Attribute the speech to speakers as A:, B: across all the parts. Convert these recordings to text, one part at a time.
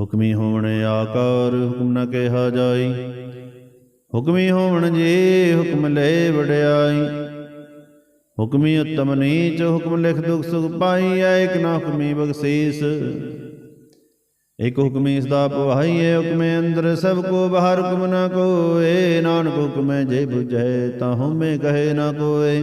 A: ਹੁਕਮੀ ਹੋਵਣ ਆਕਾਰ ਹੁਕਮ ਨ ਕਿਹਾ ਜਾਈ। ਹੁਕਮੀ ਹੋਵਣ ਜੀ ਹੁਕਮ ਲੈ ਵਡਿਆਈ। ਹੁਕਮੀ ਉਤਮ ਨੀਚ ਹੁਕਮ ਲਿਖ ਦੁਖ ਸੁਖ ਪਾਈ ਐ ਇਕ ਨਾ ਹੁਕਮੀ ਬਖਸ਼ੀਸ। ਇਕ ਹੁਕਮੀ ਸਦਾ ਪਵਾਈਏ ਹੁਕਮੇ ਅੰਦਰ ਸਭ ਕੋ ਬਾਹਰ ਹੁਕਮ ਨਾ ਕੋਏ। ਨਾਨਕ ਹੁਕਮੇ ਜੇ 부ਝੈ ਤਾਂ ਹਉਮੈ ਕਹੇ ਨਾ ਕੋਏ।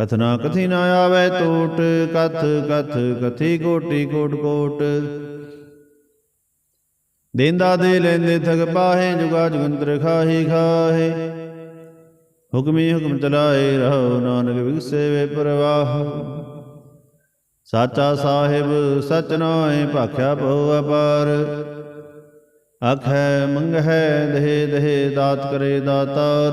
A: ਕਥਨਾ ਕਥੀ ਨਾ ਆਵੇ ਟੋਟ ਕਥ ਕਥ, ਕਥੀ ਕੋਟੀ, ਕੋਟ ਕੋਟ। ਦੇਂਦਾ ਦੇ ਲੈਂਦੇ ਥਗ ਪਾਹੇ, ਜੁਗਾ ਜੁਗੰਤਰ ਖਾਹੀ, ਖਾਹੇ। ਹੁਕਮੀ ਹੁਕਮ ਚਲਾਏ ਰਹੋ, ਨਾਨਕ ਵਿਗਸੇ ਵੇ ਪ੍ਰਵਾਹ। ਸਾਚਾ ਸਾਹਿਬ, ਸਚ ਨਾਏ ਭਾਖਿਆ ਪਉ ਅਪਾਰ। ਆਖੈ, ਮੰਗਹਿ, ਦੇਹ ਦੇਹ, ਦਾਤ ਕਰੇ ਦਾਤਾਰ।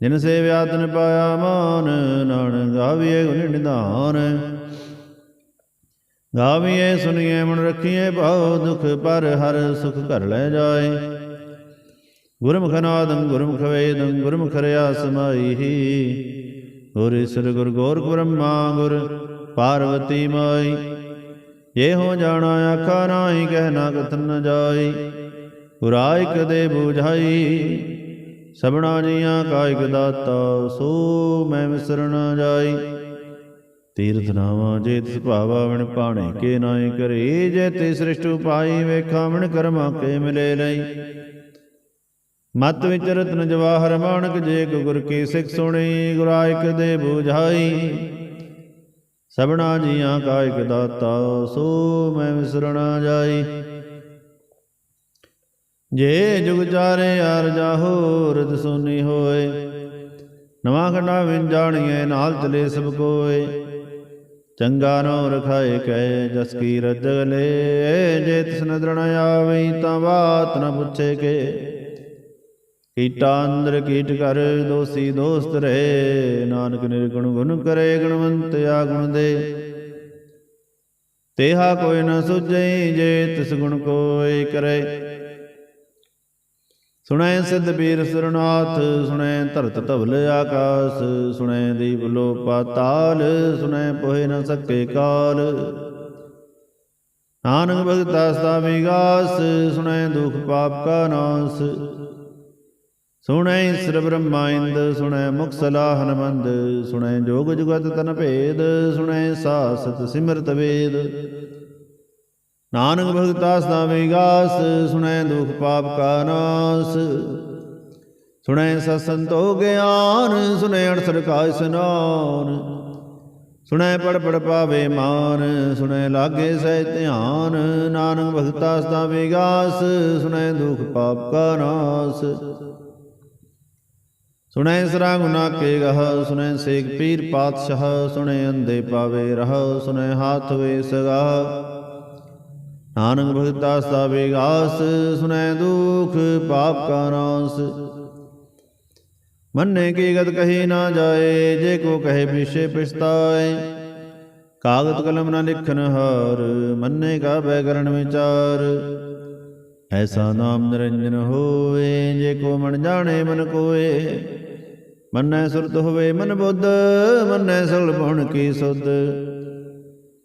A: ਜਿਨ ਸੇਵਿਆ ਤਨ ਪਾਇਆ ਮਾਨ, ਨਾਨਕ ਗਾਵੀਏ ਗੁਣ ਨਿਧਾਨ। ਗਾਵੀਏ ਸੁਣੀਏ ਮਨ ਰਖੀਏ ਭਾਉ ਦੁਖ ਪਰ ਹਰ ਸੁਖ ਘਰ ਲੈ ਜਾਏ। ਗੁਰਮੁਖ ਨਾਦੰ ਗੁਰਮੁਖ ਵੇਦੰ, ਗੁਰਮੁਖ ਰਿਆ ਸਮਾਈ ਗੁਰ ਈਸਰ ਗੁਰ ਗੋਰ ਬ੍ਰਹਮਾ ਗੁਰ ਪਾਰਵਤੀ ਮਾਈ ਇਹ ਹੋ ਜਾਣਾ ਆਖਾ ਨਾਹੀ, ਕਹਿ ਨਾ ਕਥਨ ਜਾਈ। ਗੁਰਾਇਕ ਦੇ ਬੁਝਾਈ ਸਭਨਾ ਜੀਆਂ ਕਾਇਕ ਦਾਤਾ, ਸੋ ਮੈਂ ਵਿਸਰ ਜਾਈ। ਤੀਰਥ ਨਾਵਾ ਜੇ ਤਿਸ ਭਾਵਾ ਵਣ ਪਾਣੇ ਕੇ ਨਾਏ ਕਰੇ, ਜੇ ਤੇ ਸ੍ਰਿਸ਼ਟ ਉਪਾਈ ਵੇਖਾ ਵਣ ਕਰਮਾ ਕੇ ਮਿਲੇ ਲਈ। ਮਤ ਵਿੱਚ ਰਤਨ ਜਵਾਹਰ ਮਾਨਕ ਜੇ ਕੋ ਗੁਰ ਕੀ ਸਿੱਖ ਸੁਣੀ ਗੁਰਾਇਕ ਦੇ ਬੁਝਾਈ। ਸਭਨਾ ਜੀਆਂ ਕਾਇਕ ਦਾਤਾ, ਸੋ ਮੈਂ ਵਿਸਰਣਾ ਜਾਈ। ਜੇ ਜੁਗ ਚਾਰੇ ਆਰ ਜਾਹੋ ਰਦ ਸੋਨੀ ਹੋਏ। ਨਵਾਂ ਖੰਡਾ ਵਿਨ ਜਾਣੀਏ, ਨਾਲ ਚਲੇ ਸਭ ਕੋਏ। ਚੰਗਾ ਨੋ ਰਖਾਏ ਕੈ, ਜਸ ਕੀ ਰਜਗ ਜੇ ਤਿਸ ਨਦਰਣ ਆਵਈ ਤਾਂ ਬਾਤ ਨ ਪੁੱਛੇ ਕੇ। ਕੀਟਾ ਅੰਦਰ ਕੀਟ ਕਰ, ਦੋਸੀ ਦੋਸਤ ਰਹੇ। ਨਾਨਕ ਨਿਰਗੁਣ ਗੁਣ ਕਰੇ, ਗੁਣਵੰਤ ਆ ਗੁਣ ਦੇ। ਤੇਹਾ ਕੋਈ ਨ ਸੁਝਈ, ਜੇ ਤਿਸ ਗੁਣ ਕੋਈ ਕਰੇ। ਸੁਣੈ ਸਿੱਧ ਬੀਰ ਸਰਨਾਥ, ਸੁਣੈ ਧਰਤ ਧਵਲ ਆਕਾਸ, ਸੁਣੈ ਦੀਪ ਲੋ ਪਾਤਾਲ ਸੁਣੈ ਪੋਹਿ ਨ ਸਕੇ ਕਾਲ। ਨਾਨਕ ਭਗਤਾ ਸਦਾ ਵਿਗਾਸ ਸੁਣੈ ਦੁਖ ਪਾਪ ਕਾ ਨਾਸ। ਸੁਣੈ ਈਸਰ ਬ੍ਰਹਮਾ ਇੰਦ, ਸੁਣੈ ਮੁਖ ਸਲਾਹ ਹਨਮੰਦ, ਸੁਣੈ ਜੋਗ ਜੁਗਤ ਤਨ ਭੇਦ, ਸੁਣੈ ਸਾਸਤ ਸਿਮਰਤ ਵੇਦ। ਨਾਨਕ ਭਗਤਾ ਸਦਾ ਵਿਗਾਸ ਸੁਣੈ ਦੁਖ ਪਾਪ ਕਾ ਨਾਸ। ਸੁਣੈ ਸਤ ਸੰਤੋ ਗਿਆਨ, ਸੁਣੈ ਅਣਸਰ ਕਾ ਇਸਨਾਨ ਸੁਣੈ ਪੜ ਪੜ ਪਾਵੇ ਮਾਨ, ਸੁਣੈ ਲਾਗੇ ਸਹਿ ਧਿਆਨ। ਨਾਨਕ ਭਗਤਾ ਸਦਾ ਵਿਗਾਸ ਸੁਣੈ ਦੁਖ ਪਾਪ ਕਾ ਨਾਸ। ਸੁਣੈ ਸਰਾ ਗੁਨਾ ਕੇ ਗਹ, ਸੁਣੈ ਸੇਖ ਪੀਰ ਪਾਤਸ਼ਾਹ। ਸੁਣੈ ਅੰਦੇ ਪਾਵੇ ਰਹ, ਸੁਣੈ ਹਾਥ ਵੇ ਸਗਾ। ਨਾਨਕ ਭਗਤਾ ਦਾਸ ਦਾ ਵਿਗਾਸ ਦੁਖ, ਪਾਪ ਕਾ ਨਾਸ। ਮੰਨੇ ਕੀ ਗਤ ਕਹੀ ਨਾ ਜਾਏ, ਜੇ ਕੋ ਕਹੇ ਵਿਸ਼ੇ ਪਛਤਾਏ। ਕਾਗਦ ਕਲਮ ਨਾ ਲਿਖਨ ਹਾਰ, ਮੰਨੇ ਕਾ ਬੈਕਰਨ ਵਿਚਾਰ। ਐਸਾ ਨਾਮ ਨਿਰੰਜਨ ਹੋਏ ਜੇ ਕੋ ਮਨ ਜਾਣੇ ਮਨ ਕੋਏ। ਮੰਨੈ ਸੁਰਤ ਹੋਵੇ ਮਨ ਬੁੱਧ, ਮੰਨੈ ਸਗਲ ਭਉਣ ਕੀ ਸੁਧ।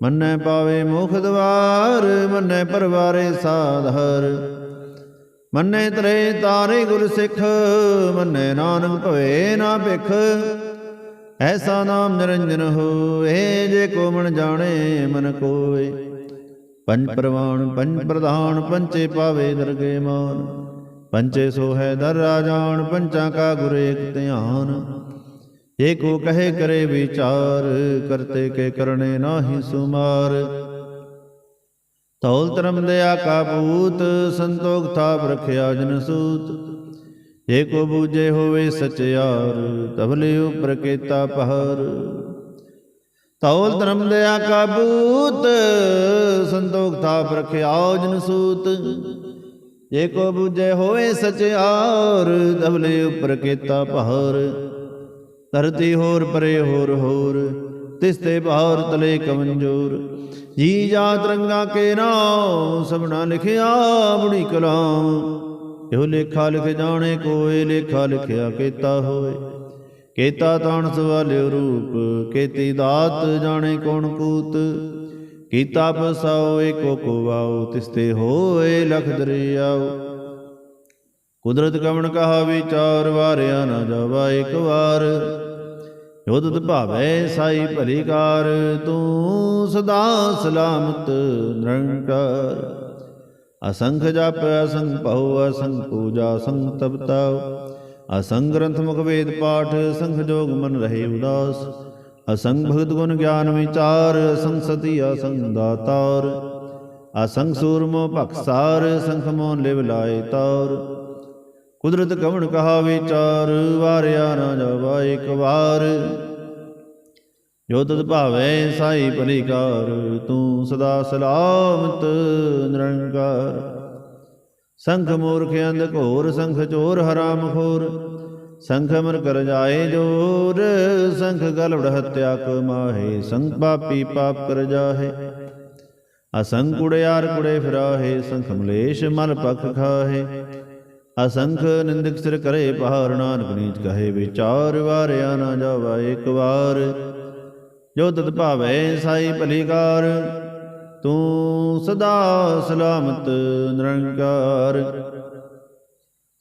A: ਮੰਨੈ ਪਾਵੇ ਮੁਖ ਦਵਾਰ, ਮੰਨੈ ਪਰਵਾਰੇ ਸਾਧਰ ਮੰਨੇ ਤਰੇ ਤਾਰੇ ਗੁਰ ਸਿੱਖ, ਮੰਨੈ ਨਾਨਕ ਭਵੇ ਨਾ ਭਿਖ। ਐਸਾ ਨਾਮ ਨਿਰੰਜਨ ਹੋਏ ਜੇ ਕੋ ਮਨ ਜਾਣੇ ਮਨ ਕੋਏ ਪੰਜ ਪ੍ਰਵਾਨ, ਪੰਜ ਪ੍ਰਧਾਨ, ਪੰਚੇ ਪਾਵੇ ਦਰਗੇ ਮਾਨ। ਪੰਚੇ ਸੋ ਹੈ ਦਰ ਰਾਜਾਨ ਪੰਚਾਂ ਕਾ ਗੁਰ ਏਕ ਧਿਆਨ। ਏਕੋ ਕਹੇ ਕਰੇ ਵਿਚਾਰ, ਕਰਤੇ ਕੇ ਕਰਨੇ ਨਾਹੀ ਸੁਮਾਰ। ਤੌਲ ਧਰਮ ਦਇਆ ਕਾਬੂਤ ਸੰਤੋਖ ਥਾਪ ਰਖਿਆ ਜਨ ਸੂਤ। ਏਕੋ ਬੂਝੇ ਹੋਵੇ ਸਚਿਆਰ ਤਬਲੇ ਉਪਰ ਕੇਤਾ ਪਹਰ। ਤੌਲ ਧਰਮ ਦਇਆ ਕਾਬੂਤ ਸੰਤੋਖ ਥਾਪ ਰਖਿਆ ਜਨ ਸੂਤ। ਏਕੋ ਬੂਝੇ ਹੋਵੇ ਸਚਿਆਰ ਤਬਲੇ ਉਪਰ ਕੇਤਾ ਪਹਰ। ਧਰਤੀ ਹੋਰ ਪਰੇ ਹੋਰ ਹੋਰ, ਤਿਸ ਤੇ ਬਾਹਰ ਤਲੇ ਕਮੰਜੂਰ। ਜੀ ਜਾ ਰੰਗਾ ਕੇ ਨਾਮ, ਸਭਨਾ ਲਿਖਿਆ ਬੜੀ ਕਲਾਮ। ਇਹੋ ਲੇਖਾ ਲਿਖ ਜਾਣੇ, ਕੋਏ ਲੇਖਾ ਲਿਖਿਆ ਕੀਤਾ ਹੋਏ ਕੇਤਾ ਤਾਣ ਸਵਾਲਿਓ ਰੂਪ, ਕੇਤੀ ਦਾਤ ਜਾਣੇ ਕੋਣ ਕੂਤ ਕੀਤਾ ਪਸਾਓ ਏਕੋ ਕੋ ਵਾਓ, ਤਿਸ ਤੇ ਹੋਏ ਲਖ ਦਰਿਆਓ। ਕੁਦਰਤ ਕਵਣ ਕਹਾ ਵਿਚਾਰ, ਵਾਰਿਆ ਨਾ ਜਾਵਾ ਇੱਕ ਵਾਰ। ਜੋਦਤ ਭਾਵੈ ਸਾਈ ਭਲੀ ਕਾਰ, ਤੂੰ ਸਦਾ ਸਲਾਮਤ ਨਿਰੰਕਾਰ। ਅਸੰਖ ਜਪ, ਅਸੰਖ ਭਉ, ਅਸੰਖ ਪੂਜਾ, ਅਸੰਖ ਤਪਤਾ ਅਸੰਖ ਗ੍ਰੰਥ ਮੁਖ ਵੇਦ ਪਾਠ ਸੰਖ ਜੋਗ ਮਨ ਰਹੇ ਉਦਾਸ। ਅਸੰਖ ਭਗਤ ਗੁਣ ਗਿਆਨ ਵਿਚਾਰ, ਅਸੰਖ ਸਤੀ, ਅਸੰਖ ਦਾਤਾਰ। ਅਸੰਖ ਸੂਰਮੋ ਭਖਸਾਰ ਸੰਖ ਮੋਨ ਲਿਵ ਲਾਏ ਤਾਰ। ਕੁਦਰਤ ਕਵਣ ਕਹਾ ਵਿਚਾਰ ਵਾਰਿਆ ਨਾ ਜਾਵਾ ਇੱਕ ਵਾਰ। ਜੋ ਤਦ ਭਾਵੈ ਸਾਈ ਭਲੀਕਾਰ, ਤੂੰ ਸਦਾ ਸਲਾਮਤ ਨਿਰੰਕਾਰ। ਸੰਖ ਮੂਰਖ ਅੰਧ ਘੋਰ, ਸੰਖ ਚੋਰ ਹਰਾਮ ਖੋਰ ਸੰਖ ਮਰ ਕਰ ਜਾਏ ਜੋਰ, ਸੰਖ ਗਲਵੜ ਹਤਿਆ ਕਮਾਹੇ ਸੰਖ ਪਾਪੀ ਪਾਪ ਕਰ ਜਾਹੇ। ਅਸੰਖ ਕੁੜਿਆਰ ਕੁੜੇ ਫਿਰਾਹੇ, ਸੰਖ ਮਲੇਸ਼ ਮਲ ਪਖ ਖਾਹੇ। ਅਸੰਖ ਨਿੰਦਕ ਸਿਰ ਕਰੇ ਪਹਾੜ ਨਾਨਕ ਨੀਚ ਕਹੇ ਵਿਚਾਰ ਵਾਰਿਆ ਨਾ ਜਾਵਾ ਇੱਕ ਵਾਰ। ਜੋ ਤਤ ਭਾਵੈ ਸਾਈ ਭਲੀਕਾਰ, ਤੂੰ ਸਦਾ ਸਲਾਮਤ ਨਿਰੰਕਾਰ।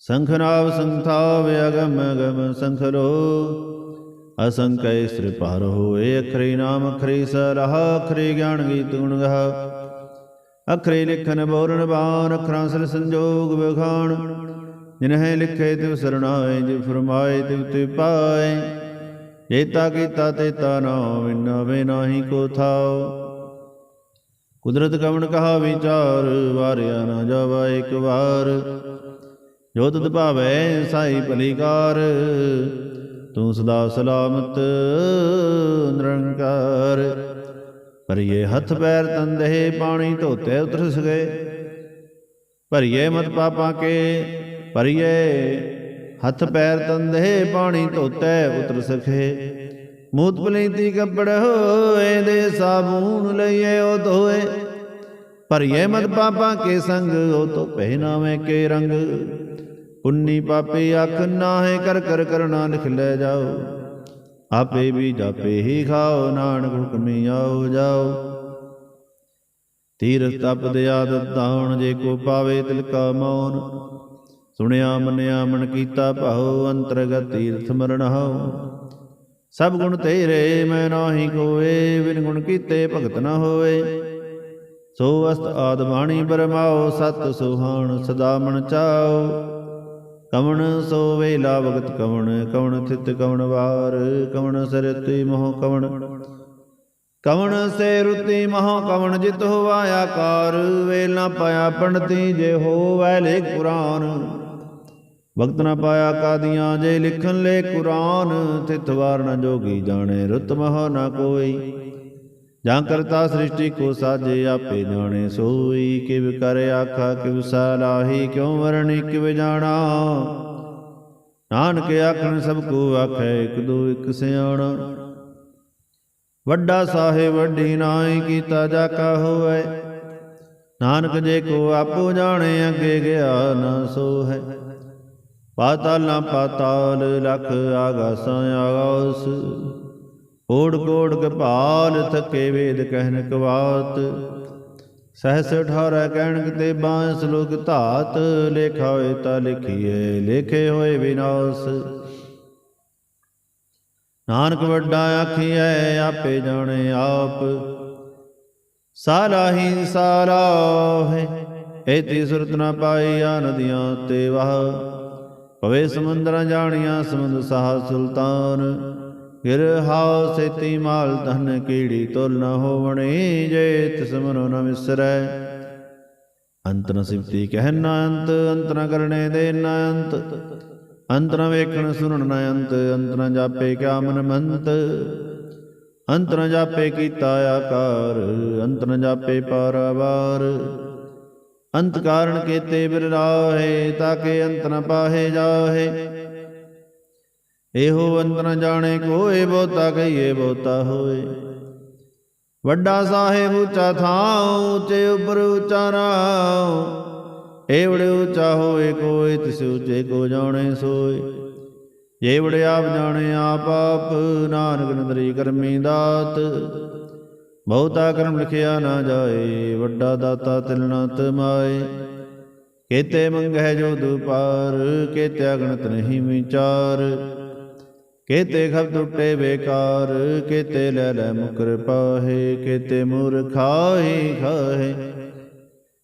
A: ਸੰਖਨਾਵ ਸੰਥਾਵ ਅਗਮ ਅਗਮ ਸੰਖਲੋ ਅਸੰਕੈ ਸਿਰ ਪਾਰ ਹੋਏ, ਅਖਰੇ ਨਾਮ ਅਖਰੇ ਸਲਾਹ ਅਖਰੇ ਗਿਆਨ ਗੀਤ ਗੁਣ ਗਾ ਅਖਰੇ ਲਿਖਨ ਬੋਰਨ ਬਾਣ, ਅਖਰਾਂ ਸਿਰ ਸੰਜੋਗ ਵਿਖਾਣ। ਜਿਨਹਿ ਲਿਖੇ ਤਿਵ ਸਰਣਾਏ ਜਿ ਫਰਮਾਏ ਤਿਵ ਤੇ ਪਾਏ। ਜੇਤਾ ਕੀਤਾ ਤੇਤਾ ਨਾਮ ਵਿਨਾ ਵੇ ਨਾਹੀ ਕੋ ਥਾਉ ਕੁਦਰਤ ਕਵਣ ਕਹਾ ਵਿਚਾਰ, ਵਾਰਿਆ ਨਾ ਜਾਵਾ ਇੱਕ ਵਾਰ। ਜੋ ਤਤ ਭਾਵੈ ਸਾਈ ਭਲੀਕਾਰ, ਤੂੰ ਸਦਾ ਸਲਾਮਤ ਨਿਰੰਕਾਰ। ਭਰੀਏ ਹੱਥ ਪੈਰ ਤੰਦੇ ਪਾਣੀ ਧੋਤੇ ਉਤਰ ਸਕੇ। ਭਰੀਏ ਮਤ ਪਾਪਾਂ ਕੇ ਭਰੀਏ, ਹੱਥ ਪੈਰ ਤੰਦੇ ਪਾਣੀ ਧੋਤੇ ਉਤਰ ਸਖੇ। ਮੂਤ ਪਲੀਤੀ ਕੱਪੜ ਹੋਏ, ਦੇ ਸਾਬੂਨ ਲਈਏ, ਉਹ ਧੋਏ। ਭਰੀਏ ਮਤ ਪਾਪਾਂ ਕੇ ਸੰਗ, ਉਹ ਤੋ ਪਹਿਨਾਵੇਂ ਕੇ ਰੰਗ। ਪੁੰਨੀ ਪਾਪੇ ਅੱਖ ਨਾਹੇ, ਕਰ ਕਰ ਕਰਨਾ ਲਿਖ ਲੈ ਜਾਓ। ਆਪੇ ਵੀ ਜਾਪੇ ਹੀ ਖਾਓ, ਨਾਨਕ ਹੁਕਮੀ ਆਓ, ਜਾਓ। ਤੀਰ ਤਪ ਦੇ ਆਦਤ ਦਾਉਣ, ਜੇ ਕੋ ਪਾਵੇ ਤਿਲ ਕਾ ਮੌਨ। ਸੁਣਿਆ, ਮੰਨਿਆ, ਮਨ ਕੀਤਾ, ਭਾਉ, ਅੰਤਰਗਤ ਤੀਰਥ ਮਰਨ ਹਉ ਸਭ ਗੁਣ ਤੇਰੇ, ਮੈਂ ਨਾਹੀ ਕੋਏ ਬਿਨ ਗੁਣ ਕੀਤੇ ਭਗਤ ਨਾ ਹੋਏ। ਸੋ ਅਸਤ ਆਦ ਬਾਣੀ ਬਰਮਾਓ, ਸਤ ਸੁਹਾਣ ਸਦਾ ਮਨ ਚਾਓ। ਕਵਣ ਸੋ ਵੇਲਾ ਭਗਤ ਕਵਣ ਕਵਣ ਥਿਤ ਕਵਣ ਵਾਰ, ਕਵਣ ਸਰਤੀ ਮੋਹ ਕਵਣ। ਕਵਣ ਸੇ ਰੁਤੀ ਮਹ ਕਵਣ ਜਿਤ ਹੋਵਾ ਆਕਾਰ, ਵੇਲਾ ਪਾਇਆ ਪੰਡਤੀ ਜੇ ਹੋਵੈ ਲੇਖ ਕੁਰਾਨ ਵਕਤ ਨਾ ਪਾਇਆ ਕਾਦੀਆਂ ਜੇ ਲਿਖਣ ਲੈ ਕੁਰਾਨ ਤਿਤ ਵਾਰ ਨ ਜੋਗੀ ਜਾਣੇ ਰੁਤ ਮਹ ਨਾ ਕੋਈ। ਜਾਂ ਕਰਤਾ ਸ੍ਰਿਸ਼ਟੀ ਕੋ ਸਾਜੇ ਆਪੇ ਜਾਣੇ, ਸੋਈ ਕਿਵ ਕਰ ਆਖਾ, ਕਿਵ ਸਲਾਹੀ ਕਿਉ ਵਰਣੀ ਕਿਵ ਜਾਣਾ। ਨਾਨਕ ਆਖਣ ਸਭ ਕੋ ਆਖੈ, ਇਕ ਦੋ ਇਕ ਸਿਆਣਾ। ਵੱਡਾ ਸਾਹਿਬ ਵੱਡੀ ਨਾਈ ਕੀਤਾ ਜਾ ਕਾ ਹੋਵੇ। ਨਾਨਕ ਜੇ ਕੋ ਆਪੋ ਜਾਣੇ, ਅੱਗੇ ਗਿਆ ਨਾ ਸੋ ਹੈ ਪਾਤਾਲ ਨਾ ਪਾਤਾਲ ਲਖ ਆਗਾਸਾਂ ਆਗਾਸ ਓੜ ਕੋੜ ਕਪਾਲ ਥਕੇ ਵੇਦ ਕਹਿਨ ਕਵਾਤ। ਸਹਸ 18 ਕਹਿਣ ਤੇ ਬਾਂਸ ਲੋਕ ਧਾਤ। ਲੇਖਾ ਹੋਏ ਤਾਂ ਲਿਖੀਏ, ਲੇਖੇ ਹੋਏ ਵਿਨਾਸ਼। ਨਾਨਕ ਵੱਡਾ ਆਖੀਐ, ਆਪੇ ਜਾਣੇ ਆਪ। ਸਾਲਾਹੀ ਸਾਲਾਹੇ ਐਤੀ ਸੁਰਤ ਨਾ ਪਾਈ ਆ ਨਦੀਆਂ ਤੇ ਵਾਹ। ਪਵੇ ਸਮੁੰਦਰਾਂ ਜਾਣੀਆਂ ਸਮੁੰਦ ਸਾਹ ਸੁਲਤਾਨ। ਗਿਰ ਹਾਉ ਸੇਤੀ ਮਾਲ ਧਨ ਕੀੜੀ ਤੁਲ ਨ ਹੋਵਣੀ ਜੇ ਤਿਸ ਮਨੋ ਨ ਵਿਸਰੈ ਅੰਤ ਨ ਸਿਫਤੀ ਕਹਿ ਨ ਅੰਤ ਅੰਤ ਨ ਕਰਨੇ ਦੇ ਨ ਅੰਤ। ਅੰਤ ਨ ਵੇਖਣ ਸੁਣਨ ਨ ਅੰਤ ਅੰਤ ਨ ਜਾਪੇ ਕਿਆ ਮਨ ਮੰਤ ਅੰਤ ਨ ਜਾਪੇ ਕੀਤਾ ਆਕਾਰ, ਅੰਤ ਨ ਜਾਪੇ ਪਾਰਾਵਾਰ। ਅੰਤ ਕਾਰਣ ਕੀਤੇ ਬਿਰਰਾਹੇ ਤਾਕੇ ਅੰਤ ਨ ਪਾਹੇ ਜਾਹੇ। ਇਹੋ ਅੰਤ ਨ ਜਾਣੇ ਕੋਏ, ਬਹੁਤਾ ਕਹੀਏ ਬਹੁਤਾ ਹੋਏ। ਵੱਡਾ ਸਾਹਿਬ ਉੱਚਾ ਥਾਂ ਉੱਚੇ ਉਪਰ ਉੱਚਾ ਨਾਉ ਏਵੜੇ ਉੱਚਾ ਹੋਏ ਕੋਈ ਤਿਸ ਉੱਚੇ ਕੋ ਜਾਣੇ ਸੋਏ। ਏਵੜੇ ਆਪ ਜਾਣੇ ਆਪ ਆਪ, ਨਾਨਕ ਨਦਰੀ ਕਰਮੀ ਦਾਤ। ਬਹੁਤਾ ਕਰਮ ਲਿਖਿਆ ਨਾ ਜਾਏ, ਵੱਡਾ ਦਾਤਾ ਤਿਲ ਨਾ ਤਮਾਏ। ਕੇਤੇ ਮੰਗਹਿ ਜੋ ਦੁਪਾਰ, ਕੇਤੇ ਅਗਣਤ ਨਹੀਂ ਵਿਚਾਰ। ਕੇਤੇ ਖਬ ਟੁੱਟੇ ਬੇਕਾਰ, ਕੇਤੇ ਲੈ ਲੈ ਮੁਕਰ ਪਾਹੇ, ਕੇਤੇ ਮੂਰ ਖਾਹੀ। ਖਾਹੇ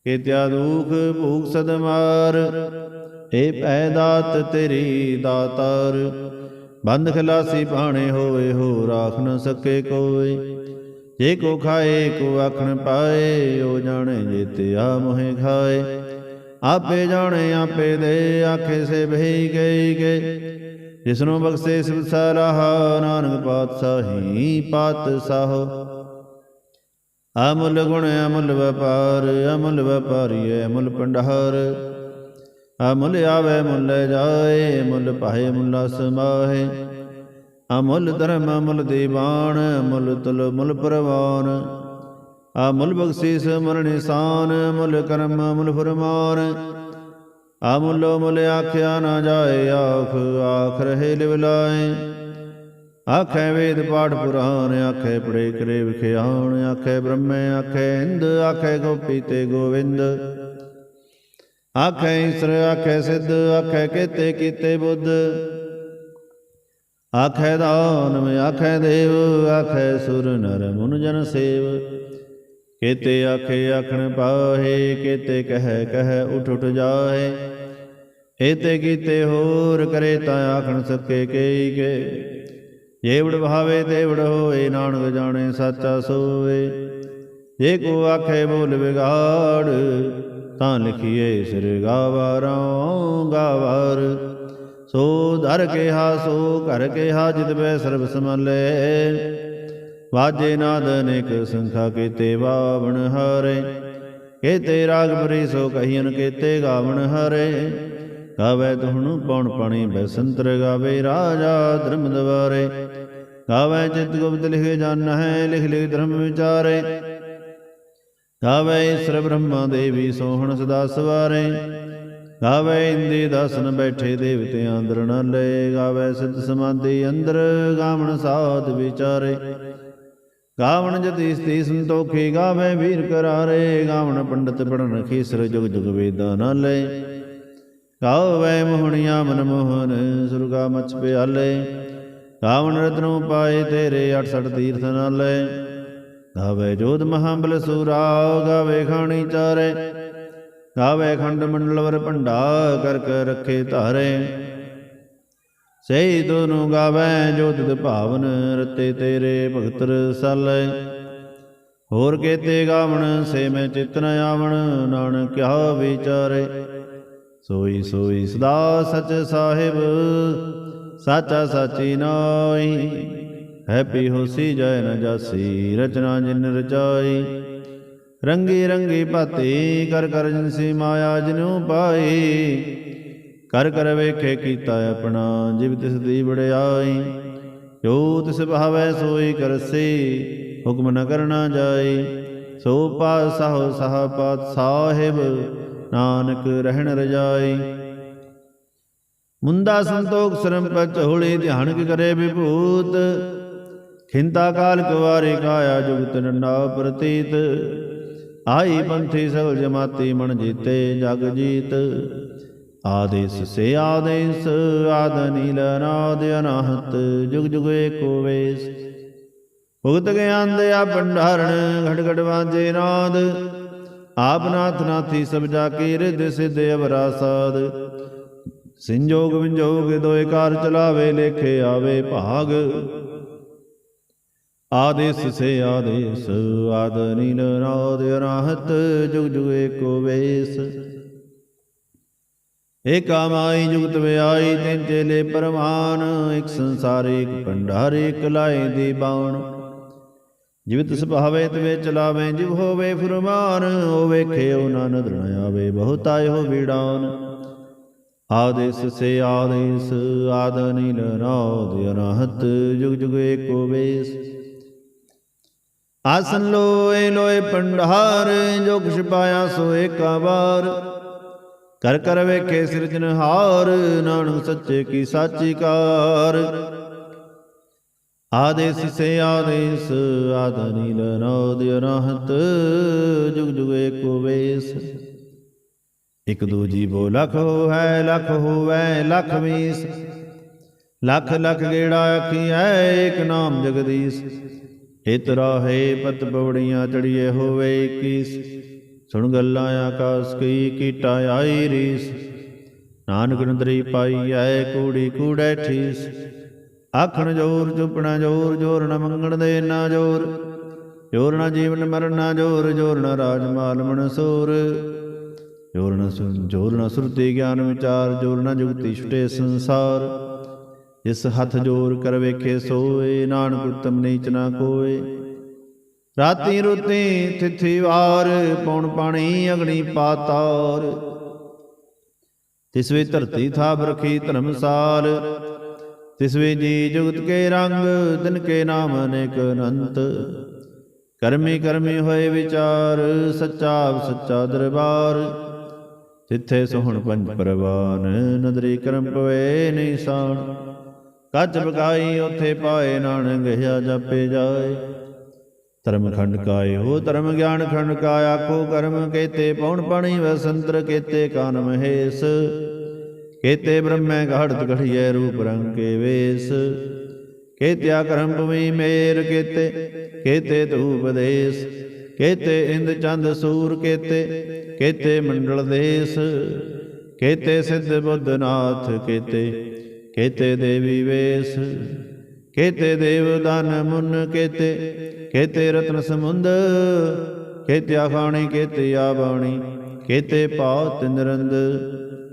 A: ਕੇਤਿਆ ਦੁਖ ਭੂਖ ਸਦਮਾਰ ਏ ਪੈ ਦਾਤ ਤੇਰੀ ਦਾਤਾਰ। ਬੰਦ ਖਲਾਸੀ ਪਾਣੇ ਹੋਏ ਹੋ ਰਾਖ ਨ ਸਕੇ ਕੋਈ। ਜੇ ਕੋ ਖਾਏ, ਕੋ ਆਖਣ ਪਾਏ, ਉਹ ਜਾਣੇ ਜੇਤੇ ਆ ਮੋਹਿ ਖਾਏ। ਆਪੇ ਜਾਣੇ, ਆਪੇ ਦੇ ਆਖੇ ਸੇ ਬਹੀ ਗਈ ਗਏ। ਜਿਸਨੂੰ ਬਖਸ਼ੇ ਸਿਵ ਸਲਾਹ ਨਾਨਕ ਪਾਤਸ਼ਾਹੀ ਪਾਤਸ਼ਾਹ। ਅਮੁੱਲ ਗੁਣ, ਅਮੁੱਲ ਵਪਾਰ, ਅਮੁੱਲ ਵਪਾਰੀ, ਅਮੁੱਲ ਪੰਡਹਾਰ ਅਮੁੱਲ ਆਵੇ, ਮੁੱਲ ਜਾਏ, ਮੁੱਲ ਪਾਏ, ਮੁੱਲਾ ਸਮਾਹੇ ਅਮੁੱਲ ਧਰਮ ਅਮੁੱਲ ਦੀਵਾਨ, ਅਮੁੱਲ ਤੁਲ ਮੁੱਲ ਪ੍ਰਵਾਨ। ਅਮੁੱਲ ਬਖਸ਼ੀਸ ਮੁੱਲ ਨਿਸ਼ਾਨ, ਅਮੁੱਲ ਕਰਮ ਅਮੁੱਲ ਫਰਮਾਨ। ਅਮੁੱਲ ਮੁੱਲ ਆਖਿਆ ਨਾ ਜਾਏ ਆਖ ਆਖ ਰਹੇ ਲਿਵ ਆਖੇ ਵੇਦ ਪਾਠ ਪੁਰਾਣ ਆਖੇ ਪੜੇ ਕਰੇ ਵਿਖਿਆਣ ਆਖੇ ਬ੍ਰਹਮੇ, ਆਖੇ ਇੰਦ ਆਖੇ ਗੋਪੀ ਤੇ ਗੋਵਿੰਦ। ਆਖੇ ਈਸ਼ਰ, ਆਖੇ ਸਿੱਧ, ਆਖੇ ਕੀਤੇ ਕੀਤੇ ਬੁੱਧ। ਆਖੈ ਦਾਨਮ ਆਖੈ ਦੇਵ, ਆਖੈ ਸੁਰ ਨਰ ਮੁਨ ਜਨ ਸੇਵ। ਕੇਤੇ ਆਖੇ ਆਖਣ ਪਾਹੇ, ਕੇਤੇ ਕਹਿ ਕਹਿ ਉਠ ਉਠ ਜਾਏ ਏਤੇ ਕੀਤੇ ਹੋਰ ਕਰੇ ਤਾਂ ਆਖਣ ਸਕੇ ਕੇਈ ਕੇ। ਜੇਵੜ ਭਾਵੇ ਤੇਵੜ ਹੋਏ, ਨਾਨਕ ਜਾਣੇ ਸਾਚਾ ਸੋਏ ਜੇ ਕੋ ਆਖੇ ਬੋਲ ਵਿਗਾੜ, ਤਾਂ ਲਿਖੀਏ ਸਿਰ ਗਾਵਾਰਾਂ, ਗਾਵਾਰ। ਸੋ ਦਰ ਕੇ ਸੋ ਘਰ ਕੇ ਜਿਤ ਬੈ ਸਰਬ ਸਮਲੇ ਵਾਜੇ ਨਾਦ ਅਨੇਕ ਸੰਖਾ ਕੀਤੇ ਬਾਵਣ ਹਾਰੇ। ਕੇਤੇ ਰਾਗ ਬਰੀ ਸੋ ਕਹੀਨ ਕੇਤੇ ਗਾਵਣ ਹਾਰੇ। ਗਾਵੇ ਤੁਹਣੁ ਪਉਣ ਪਾਣੀ, ਬੈਸੰਤਰ ਗਾਵੇ, ਰਾਜਾ ਧਰਮ ਦਵਾਰੇ। ਗਾਵੇ ਚਿਤ ਗੁਪਤ ਲਿਖੇ ਜਨ ਹੈ, ਲਿਖ ਲਿਖ ਧਰਮ ਵਿਚਾਰੇ। ਗਾਵੇ ਈਸ਼ਰ ਬ੍ਰਹਮਾ ਦੇਵੀ ਸੋਹਣ ਸਦਾ ਸਵਾਰੇ। ਗਾਵੇ ਇੰਦੀ ਦਸਨ ਬੈਠੇ ਦੇਵਤੇ ਅੰਦਰ ਨ ਲਏ ਗਾਵੇ ਸਿੱਧ ਸਮਾਧੀ ਅੰਦਰ, ਗਾਵਣ ਸਾਧ ਵਿਚਾਰੇ। ਗਾਵਣ ਜਤੀ ਸਤੀ ਸੰਤੋਖੀ, ਗਾਵੇ ਵੀਰ ਕਰਾਰੇ, ਗਾਵਣ ਪੰਡਤ ਪੜਨ ਖੀਸਰ ਜੁਗ ਜੁਗ ਵੇਦਾਂ ਨ ਲਏ ਗਾਵੇ ਮੋਹਣੀਆਂ ਮਨ ਮੋਹਨ ਸੁਰਗਾ ਮਚ ਪਿਆਲੇ। ਰਾਵਣ ਰਤਨੋ ਪਾਏ ਤੇਰੇ 68 ਤੀਰਥ ਨਾਲੇ ਗਾਵੇ ਜੋਧ ਮਹਾਬਲ ਸੂਰਾ, ਗਾਵੇ ਖਾਣੀ ਚਾਰੇ। ਗਾਵੇ ਖੰਡ ਮੰਡਲ ਵਰ ਭੰਡਾ ਕਰ ਕਰ ਰੱਖੇ ਧਾਰੇ। ਸਹੀ ਦੋਨੋਂ ਗਾਵੇ ਜੋ ਤਿਤ ਭਾਵਨ ਰਤੇ ਤੇਰੇ ਭਗਤਰ ਰਸਾਲੇ ਹੋਰ ਕੇਤੇ ਗਾਵਣ ਸੇ ਮੈਂ ਚਿਤ ਆਵਣ, ਨਾਨਕ ਕਿਆ ਵਿਚਾਰੇ। ਸੋਈ ਸੋਈ ਸਦਾ ਸਚ ਸਾਹਿਬ, ਸਾਚਾ ਸਾਚੀ ਨਾਈ ਹੈਪੀ ਹੋਸੀ ਜੈ ਨ ਜਾਸੀ, ਰਚਨਾ ਜਿਨ ਰਚਾਈ। ਰੰਗੀ ਰੰਗੀ ਭਾਤੀ ਕਰ ਕਰ ਜਿਨਸੀ ਮਾਇਆ ਜਿਨੂ ਪਾਈ ਕਰ ਕਰ ਵੇਖੇ ਕੀਤਾ ਆਪਣਾ, ਜਿਵ ਤਿਸ ਦੀ ਵਡਿਆਈ। ਜੋ ਤਿਸ ਭਾਵੈ ਸੋਈ ਕਰਸੀ, ਹੁਕਮ ਨ ਕਰਨਾ ਜਾਈ ਸੋ ਪਾਸਹੁ ਸਹ ਸਾਹਿਬ, ਨਾਨਕ ਰਹਿਣ ਰਜਾਈ ਮੁੰਦਾ ਸੰਤੋਖ ਸਰਮ ਪਚ ਹੋਲੀ ਧਿਆਨ ਕੀ ਕਰੇ ਵਿਭੂਤ। ਖਿੰਤਾ ਕਾਲ ਕੁਵਾਰੀ ਕਾਇਆ ਜੁਗਤ ਨੰਡਾ ਪ੍ਰਤੀਤ। ਆਈ ਪੰਥੀ ਸਗਲ ਜਮਾਤੀ ਮਨ ਜੀਤੇ, ਜਗ ਜੀਤ। ਆਦੇਸ ਸੇ ਆਦੇਸ, ਆਦ ਨੀਲ ਨਾਦ ਅਨਾਹਤ, ਜੁਗ ਜੁਗ ਏਕੋ ਵੇਸ। ਭੁਗਤ ਗਿਆਨ ਦੇ ਆ ਭੰਡਾਰਣ ਘਟ ਘਟ ਵਾਜੇ ਨਾਦ। ਆਪ ਨਾਥ ਨਾਥੀ ਸਭ ਜਾ ਕੇ ਰਿਦ ਸਿਧ ਅਵਰਾ ਸਾਧ ਸਿੰਜੋਗ ਵਿੰਜੋਗ, ਦੋਏ ਕਾਰ ਚਲਾਵੇ, ਲੇਖੇ ਆਵੇ ਭਾਗ। ਆਦੇਸ ਸੇ ਆਦੇਸ, ਆਦ ਨੀਲ ਨਾਦ ਅਨਾਹਤ ਜੁਗ ਜੁਗ ਏਕੋ ਵੇਸ। ਏਕਾ ਮਾਈ ਜੁਗਤ ਵਿਆਈ, ਤਿੰਨ ਚੇਲੇ ਪਰਮਾਨ ਇੱਕ ਸੰਸਾਰ, ਇੱਕ ਭੰਡਾਰ, ਇੱਕ ਲਾਏ ਦੀ ਬਾਣ। ਜਿਵ ਤਿਸ ਤਵੇ ਚਲਾਵੇ, ਜਿਵ ਹੋਵੇ ਫੁਰਮਾਨ, ਉਹ ਵੇਖੇ ਉਹ ਨਾ ਨਦਰਣ ਆਵੇ, ਬਹੁਤ ਆਇਓ ਵਿਡਾਨ ਆਦੇਸ ਸੇ ਆਦੇਸ, ਆਦ ਨੀਲ ਨਾਦ ਅਨਾਹਤ ਜੁਗ ਜੁਗ ਏਕੋ ਵੇਸ। ਆਸਨ ਲੋਏ ਲੋਏ ਪੰਡਾਰ ਜੋ ਕੁਛ ਪਾਇਆ ਸੋ ਏਕਾ ਵਾਰ। ਕਰ ਕਰ ਵੇਖੇ ਸਿਰਜਨਹਾਰ ਨਾਨਕ ਸੱਚੇ ਕੀ ਸਾਚੀ ਕਾਰ। ਆਦੇਸ ਸੇ ਆਦੇਸ, ਆਦ ਨੀਲ ਨਾਦ ਜੁਗ ਜੁਗ ਏਕੋ ਵੇਸ। ਇਕ ਦੂ ਜੀਵੋ ਲਖ ਹੈ ਲਖ ਹੋਵੈ, ਲਖ ਵੀਸ ਲਖ ਲਖ ਗੇੜਾ ਆਖੀਐ ਏਕ ਨਾਮ ਜਗਦੀਸ਼। ਇਤ ਰਾਹੇ ਪਤ ਪਵੜੀਆਂ ਚੜੀਏ ਹੋਵੇ 21 ਸੁਣ ਗੱਲਾਂ ਆਕਾਸ ਕੀ ਕੀਟਾ ਆਈ ਰੀਸ। ਨਾਨਕ ਨਦਰੀ ਪਾਈ ਐ ਕੂੜੀ ਕੂੜੈ ਠੀਸ। ਆਖਣ ਜੋਰ ਚੁਪਣਾ ਜੋਰ ਜੋਰ ਨ ਮੰਗਣ ਦੇ ਨਾ ਜੋਰ। ਜੋਰ ਨ ਜੀਵਨ ਮਰਨ ਨਾ ਜੋਰ ਜੋਰ ਨ ਰਾਜ ਮਾਲ ਮਨਸੂਰ ਜੋਰ ਨ ਸੁਨ ਜੋਰ ਨ ਸੁਰਤੀ ਗਿਆਨ ਵਿਚਾਰ, ਜੋਰ ਨ ਜੁਗਤੀ ਛੁਟੇ ਸੰਸਾਰ। ਜਿਸ ਹੱਥ ਜੋਰ ਕਰ ਵੇਖੇ ਸੋਏ, ਨਾਨਕ ਉਤਮ ਨੀਚ ਨਾ ਕੋਏ। ਰਾਤੀ ਰੁਤੀ ਤਿਥੀ ਵਾਰ ਪੌਣ ਪਾਣੀ ਅਗਣੀ ਪਾਤਾਰ। ਤਿਸ ਵੇ ਧਰਤੀ ਥਾਪ ਰਖੀ ਧਰਮਸਾਲ ਤਿਸ ਵੇ ਜੀ ਜੁਗਤ ਕੇ ਰੰਗ, ਦਿਨ ਕੇ ਨਾਮ ਅਨੇਕ ਅਨੰਤ। ਕਰਮੀ ਕਰਮੀ ਹੋਏ ਵਿਚਾਰ, ਸੱਚਾ ਸੱਚਾ ਦਰਬਾਰ। ਤਿੱਥੇ ਸੋਹਣ ਪੰਜ ਪਰਵਾਨ, ਨਦਰੀ ਕਰਮ ਪਵੇ ਨਿਸ਼ਾਨ। ਕੱਚ ਬਕਾਈ ਉਥੇ ਪਾਏ ਨਾਨਕ ਗਿਆ ਜਾਪੇ ਜਾਏ। ਧਰਮ ਖੰਡ ਕਾਏ ਹੋ ਧਰਮ ਗਿਆਨ ਖੰਡ ਕਾ ਆਖੋ ਕਰਮ ਕੇਤੇ ਪਉਣ ਪਾਣੀ ਵਸੰਤਰ ਕੇਤੇ ਕਾਨ ਮਹੇਸ਼। ਕੇਤੇ ਬ੍ਰਹਮੈ ਘੜਤ ਘੜੀਐ ਰੂਪ ਰੰਗ ਕੇ ਵੇਸ। ਕੇਤਿਆ ਕਰਮ ਭੂਮੀ ਮੇਰ ਕੇਤੇ ਕੇਤੇ ਧੂਪ ਦੇਸ। ਕੇਤੇ ਇੰਦ ਚੰਦ ਸੂਰ ਕੇਤੇ ਕੇਤੇ ਮੰਡਲ ਦੇਸ। ਕੇਤੇ ਸਿੱਧ ਬੁੱਧ ਨਾਥ ਕੇਤੇ ਕੇਤੇ ਦੇਵੀ ਵੇਸ, ਕੇਤੇ ਦੇਵ ਦਾਨ ਮੁਨ ਕੇਤੇ ਕੇਤੇ ਰਤਨ ਸਮੁੰਦ, ਕੇਤੇ ਆਖਾਣੀ, ਕੇਤੇ ਆਬਾਣੀ ਕੇਤੇ ਪਾਤ ਨਿਰੰਦ,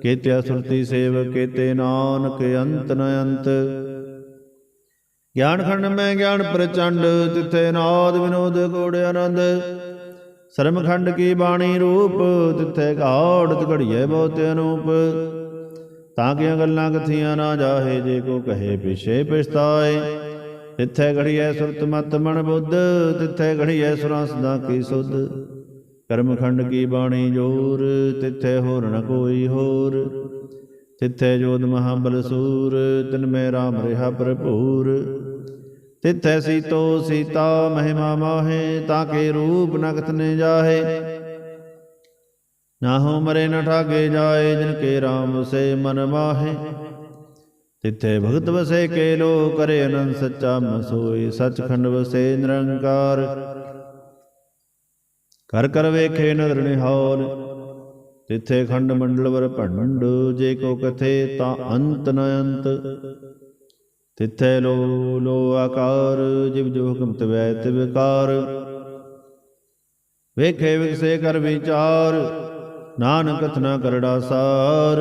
A: ਕੇਤੇ ਸੁਰਤੀ ਸੇਵ ਕੇਤੇ ਨਾਨਕ, ਅੰਤ ਨ ਅੰਤ। ਗਿਆਨ ਖੰਡ ਮੈਂ ਗਿਆਨ ਪ੍ਰਚੰਡ, ਤਿੱਥੇ ਨਾਦ ਵਿਨੋਦ ਕੋੜ ਆਨੰਦ। ਸਰਮ ਖੰਡ ਕੀ ਬਾਣੀ ਰੂਪ, ਤਿੱਥੇ ਘਾੜ ਘੜੀਏ ਬਹੁਤ ਅਨੂਪ। ਤਾਂ ਕਿ ਗੱਲਾਂ ਕਥੀਆਂ ਨਾ ਜਾਹੇ, ਜੇ ਕੋ ਕਹੇ ਪਿਛੇ ਪਛਤਾਏ। ਤਿੱਥੇ ਘੜੀਐ ਸੁਰਤ ਮਤ ਮਨ ਬੁੱਧ, ਤਿੱਥੇ ਘੜੀਐ ਸੁਰਾਂ ਸਦਾ ਕੀ ਸੁਧ। ਕਰਮਖੰਡ ਕੀ ਬਾਣੀ ਜੋਰ, ਤਿੱਥੇ ਹੋਰ ਨ ਕੋਈ ਹੋਰ। ਤਿੱਥੇ ਜੋਤ ਮਹਾਬਲ ਸੂਰ, ਤਿਨ ਮੇ ਰਾਮ ਰਿਹਾ ਭਰਪੂਰ। ਤਿੱਥੈ ਸੀਤੋ ਸੀਤਾ ਮਹਿਮਾ ਮਾਹੇ, ਤਾਂ ਕੇ ਰੂਪ ਨਗਤ ਨੇ ਜਾਹੇ। ਨਾਹੋ ਮਰੇ ਨ ਠਾਗੇ ਜਾਏ ਜਿਨ ਕੇ RAM ਸੇ ਮਨ ਮਾਹੇ। ਤਿੱਥੇ ਭਗਤ ਵਸੇ ਕੇ ਲੋ ਕਰੇ ਅਨੰਦ ਸੱਚਾ ਮਸੋਈ ਸਚਖੰਡ ਵਸੇ ਨਿਰੰਕਾਰ। ਕਰ ਕਰ ਵੇਖੇ ਨਦਰ ਨਿਹਾਲ, ਤਿੱਥੇ ਖੰਡ ਮੰਡਲ ਵਰ ਭੰਡ, ਜੇ ਕੋ ਕਥੇ ਤਾਂ ਅੰਤ ਨ ਅੰਤ। ਤਿੱਥੇ ਲੋ ਲੋ ਆਕਾਰ, ਜਿਵ ਜੋ ਹੁਕਮ ਤਵੈ ਤਿਵਕਾਰ ਵੇਖੇ ਵਿਖਸੇ ਕਰ ਵਿਚਾਰ ਨਾਨਕ ਕਥਨਾ ਕਰੜਾ ਸਾਰ,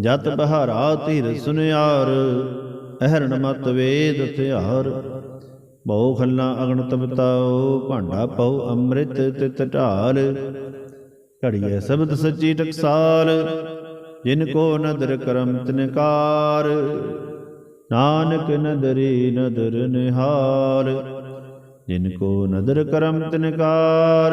A: ਜਤ ਬਹਾਰਾ ਧੀਰ ਸੁਨਿਆਰ, ਅਹਰਣ ਮਤ ਵੇਦ ਹਥਿਆਰ ਬਹੁ ਖੱਲਾ ਅਗਣਤ ਬਤਾਓ ਭਾਂਡਾ ਪਉ ਅੰਮ੍ਰਿਤ ਤਿਤ ਢਾਲ। ਘੜੀਏ ਸ਼ਬਦ ਸੱਚੀ ਟਕਸਾਲ, ਜਿਨ ਕੋ ਨਦਰ ਕਰਮ ਤਿਨਕਾਰ। ਨਾਨਕ ਨਦਰੀ ਨਦਰ ਨਿਹਾਲ ਜਿਨ ਕੋ ਨਦਰ ਕਰਮ ਤਿਨਕਾਰ।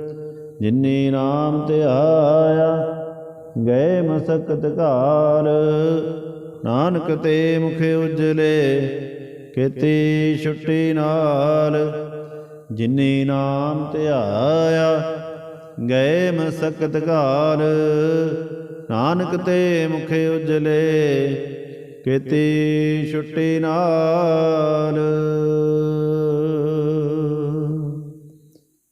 A: ਜਿਨੀ ਨਾਮ ਤੇ ਆਇਆ, ਗਏ ਮਸਕਤ ਕਾਲ ਨਾਨਕ ਤੇ ਮੁਖ ਉਜਲੇ, ਕੀਤੀ ਛੁੱਟੀ ਨਾਲ। ਜਿਨੀ ਨਾਮ ਧਿਆਇਆ ਗਏ ਮਸਕਤ ਕਾਲ ਨਾਨਕ ਤੇ ਮੁਖ ਉਜਲੇ, ਕੀਤੀ ਛੁੱਟੀ ਨਾਲ।